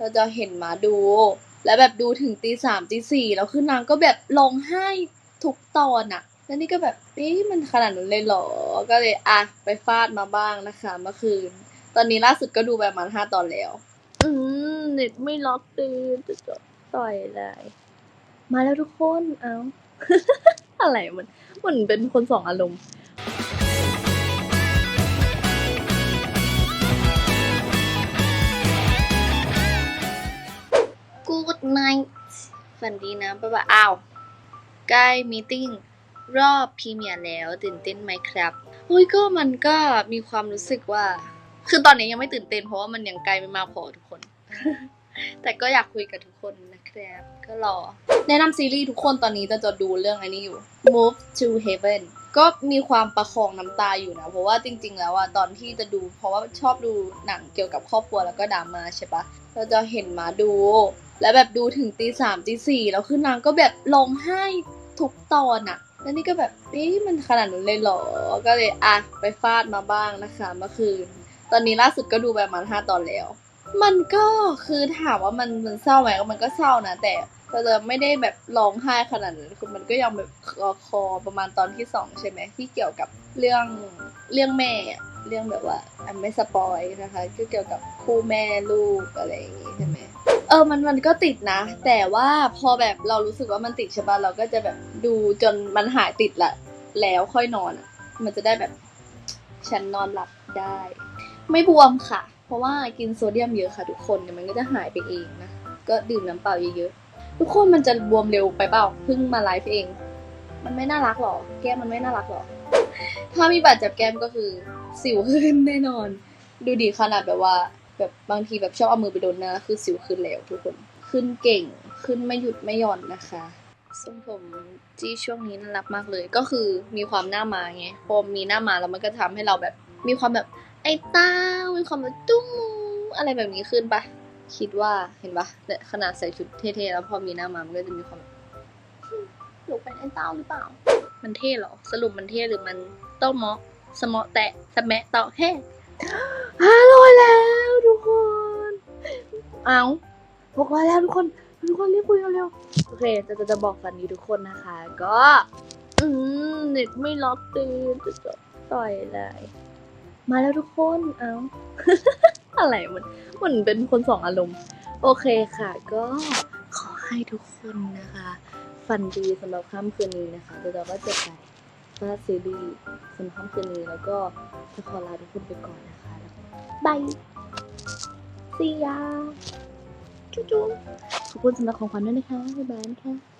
เราจะเห็นหมาดู แล้วแบบดูถึงตีสามตีสี่แล้วคือนางก็แบบร้องไห้ทุกตอนอะแล้วนี่ก็แบบเอ๊ะมันขนาดนั้นเลยเหรอ ก็เลยอะไปฟาดมาบ้างนะคะเมื่อคืน ตอนนี้ล่าสุดก็ดูไปประมาณห้าตอนแล้ว อืมเน็ตไม่ล็อกตื่นจะต่อยเลย มาแล้วทุกคน เอาอะไรมันเหมือนเป็นคนสองอารมณ์ ฝันดีนะบ๊ายบายอ้าวใกล้มีติ้งรอบพรีเมียร์แล้วตื่นเต้นไหมครับเฮ้ยก็มันก็มีความรู้สึกว่า คือตอนนี้ยังไม่ตื่นเต้นเพราะว่ามันยังไกลไม่มากพอทุกคน แต่ก็อยากคุยกับทุกคนนะครับ ก็รอ แนะนำซีรีส์ทุกคนตอนนี้จะจะดูเรื่องอันนี้อยู่ Move to Heaven ก็มีความประคองน้ำตาอยู่นะ เพราะว่าจริง ๆ แล้วอะตอนที่จะดู เพราะว่าชอบดูหนังเกี่ยวกับครอบครัวแล้วก็ดราม่าใช่ปะเราจะเห็นมาดู แล้วแบบดูถึงตีสามตีสี่แล้วคือนางก็แบบร้องไห้ทุกตอนอะแล้วนี่ก็แบบเอ๊ะมันขนาดนั้นเลยเหรอ ก็เลยอะไปฟาดมาบ้างนะคะเมื่อคืน ตอนนี้ล่าสุดก็ดูไปประมาณห้าตอนแล้ว มันก็คือถามว่ามันมันเศร้าไหมก็มันก็เศร้านะแต่ เราจะไม่ได้แบบร้องไห้ขนาดนั้นคือมันก็ยังแบบคอคอประมาณตอนที่สองใช่ไหมที่เกี่ยวกับเรื่องเรื่องแม่เรื่องแบบว่าอันไม่สปอยนะคะก็เกี่ยวกับคู่แม่ลูกอะไรอย่างงี้ใช่ไหมเออมันมันก็ติดนะ แต่ว่าพอแบบเรารู้สึกว่ามันติดใช่ปะเราก็จะแบบดูจนมันหายติดละแล้วค่อยนอนอะมันจะได้แบบฉันนอนหลับได้ ไม่บวมค่ะ เพราะว่ากินโซเดียมเยอะค่ะทุกคนเดี๋ยวมันก็จะหายไปเองนะก็ดื่มน้ำเปล่าเยอะๆ ทุกคนมันจะบวมเร็วไปเปล่าเพิ่งมาไลฟ์เอง มันไม่น่ารักหรอ แก้มมันไม่น่ารักหรอ ถ้ามีบาดเจ็บแก้มก็คือสิวขึ้นแน่นอน ดูดีขนาดแบบว่า แบบบางทีแบบชอบเอามือไปโดนหน้าคือสิวขึ้นแล้วทุกคน ขึ้นเก่งขึ้นไม่หยุดไม่หย่อนนะคะทรงผมจี้ช่วงนี้น่ารักมากเลย ก็คือมีความหน้ามาไงพอมีหน้ามาแล้วมันก็ทำให้เราแบบ มีความแบบไอ้ต้ามีความแบบตุ้งอะไรแบบนี้ขึ้นปะ คิดว่าเห็นปะเนี่ยขนาดใส่ชุดเท่ๆแล้วพอมีหน้ามามันก็จะมีความแบบหึหนูเป็นไอ้เต้าหรือเปล่า มันเท่เหรอ สรุปมันเท่หรือมันเต้าเมาะสมอแตะสะแมะเต้าแฮ่ห้าร้อยแล้วทุกคน เอาบอกว่าแล้วทุกคน ทุกคนรีบคุยกันเร็วโอเคจะจะจะบอกกันนี้ทุกคนนะคะ ก็ อืมเน็ตไม่ล็อกตื่นจะจบต่อยเลยมาแล้วทุกคน เอา อะไรมันเหมือนเป็นคนสองอารมณ์ โอเคค่ะ ก็ขอให้ทุกคนนะคะ ฝันดีสำหรับค่ำคืนนี้นะคะเดี๋ยวเราก็จะไปฟาดซีรีส์สำหรับค่ำคืนนี้แล้วก็จะขอลาทุกคนไปก่อนนะคะบายซียาจุ๊จุ๊ขอบคุณสำหรับของขวัญด้วยนะคะบ๊ายบายนะคะ